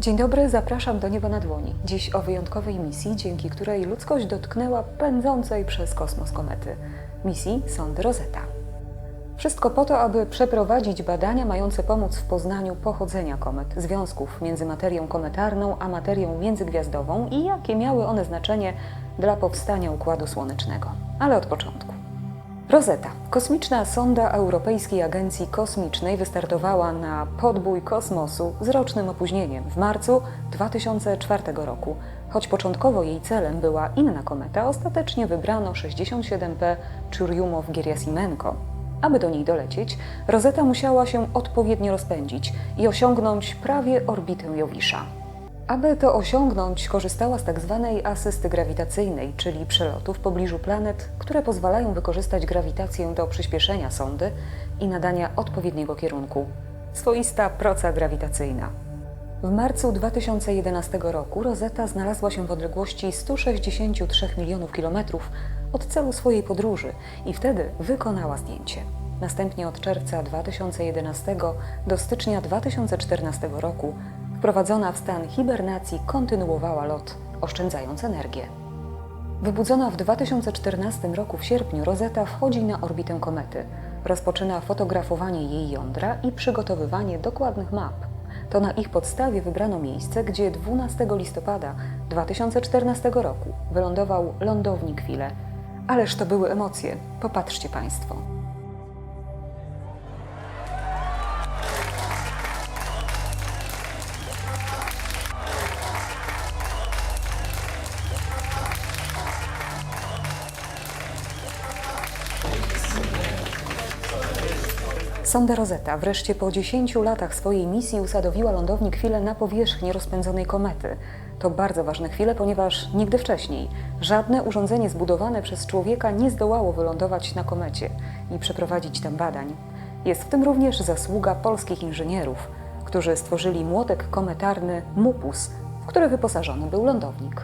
Dzień dobry, zapraszam do nieba na dłoni. Dziś o wyjątkowej misji, dzięki której ludzkość dotknęła pędzącej przez kosmos komety misji sondy Rosetta. Wszystko po to, aby przeprowadzić badania mające pomóc w poznaniu pochodzenia komet, związków między materią kometarną a materią międzygwiazdową i jakie miały one znaczenie dla powstania Układu Słonecznego. Ale od początku. Rosetta, kosmiczna sonda Europejskiej Agencji Kosmicznej, wystartowała na podbój kosmosu z rocznym opóźnieniem w marcu 2004 roku. Choć początkowo jej celem była inna kometa, ostatecznie wybrano 67P Churyumov-Gerasimenko. Aby do niej dolecieć, Rosetta musiała się odpowiednio rozpędzić i osiągnąć prawie orbitę Jowisza. Aby to osiągnąć, korzystała z tak zwanej asysty grawitacyjnej, czyli przelotu w pobliżu planet, które pozwalają wykorzystać grawitację do przyspieszenia sondy i nadania odpowiedniego kierunku. Swoista proca grawitacyjna. W marcu 2011 roku Rosetta znalazła się w odległości 163 milionów kilometrów od celu swojej podróży i wtedy wykonała zdjęcie. Następnie od czerwca 2011 do stycznia 2014 roku wprowadzona w stan hibernacji kontynuowała lot, oszczędzając energię. Wybudzona w 2014 roku w sierpniu, Rosetta wchodzi na orbitę komety. Rozpoczyna fotografowanie jej jądra i przygotowywanie dokładnych map. To na ich podstawie wybrano miejsce, gdzie 12 listopada 2014 roku wylądował lądownik Philae. Ależ to były emocje. Popatrzcie Państwo. Sonda Rosetta wreszcie po 10 latach swojej misji usadowiła lądownik chwilę na powierzchni rozpędzonej komety. To bardzo ważne chwile, ponieważ nigdy wcześniej żadne urządzenie zbudowane przez człowieka nie zdołało wylądować na komecie i przeprowadzić tam badań. Jest w tym również zasługa polskich inżynierów, którzy stworzyli młotek kometarny MUPUS, w który wyposażony był lądownik.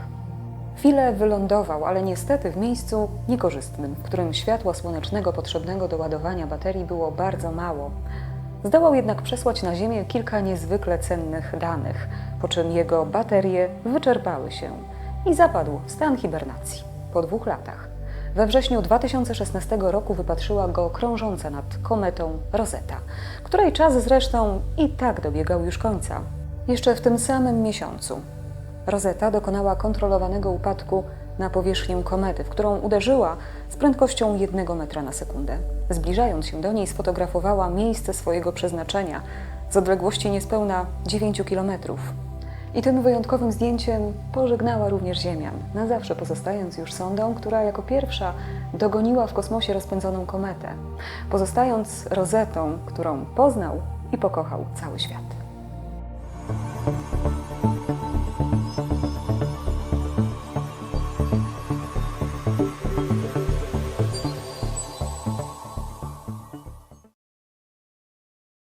Chwilę wylądował, ale niestety w miejscu niekorzystnym, w którym światła słonecznego potrzebnego do ładowania baterii było bardzo mało. Zdołał jednak przesłać na Ziemię kilka niezwykle cennych danych, po czym jego baterie wyczerpały się i zapadł w stan hibernacji. Po dwóch latach, we wrześniu 2016 roku wypatrzyła go krążąca nad kometą Rosetta, której czas zresztą i tak dobiegał już końca. Jeszcze w tym samym miesiącu Rosetta dokonała kontrolowanego upadku na powierzchnię komety, w którą uderzyła z prędkością 1 metra na sekundę. Zbliżając się do niej, sfotografowała miejsce swojego przeznaczenia z odległości niespełna 9 kilometrów. I tym wyjątkowym zdjęciem pożegnała również Ziemian, na zawsze pozostając już sondą, która jako pierwsza dogoniła w kosmosie rozpędzoną kometę, pozostając rozetą, którą poznał i pokochał cały świat.